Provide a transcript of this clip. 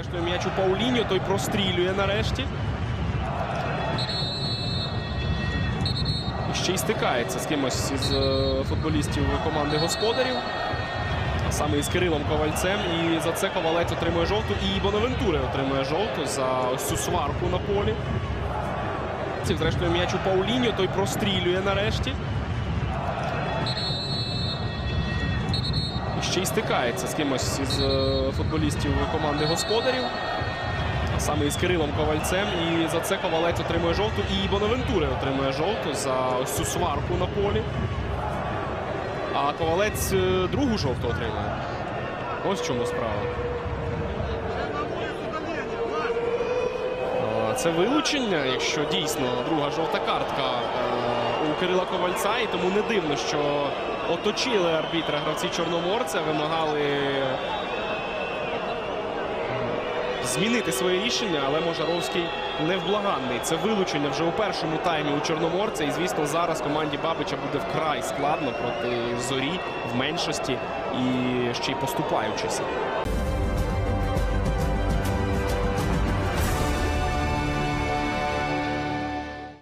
зрештою, м'яч у Пауліньо, той прострілює нарешті. І ще й стикається з кимось із е, футболістів команди господарів. Саме із Кирилом Ковальцем. І за це Ковалець отримує жовту. І Бонавентури отримує жовту за ось цю сварку на полі. Зрештою, м'яч у Пауліньо, той прострілює нарешті. Ще й стикається з кимось із е, футболістів команди господарів. Саме із Кирилом Ковальцем. І за це Ковалець отримує жовту. І Бонавентури отримує жовту за ось цю сварку на полі. А Ковалець е, другу жовту отримує. Ось в чому справа. Це вилучення, якщо дійсно друга жовта картка е, у Кирила Ковальця. І тому не дивно, що оточили арбітра гравці Чорноморця, вимагали змінити своє рішення, але Можаровський невблаганний. Це вилучення вже у першому таймі у Чорноморця. І, звісно, зараз команді Бабича буде вкрай складно проти зорі в меншості і ще й поступаючися.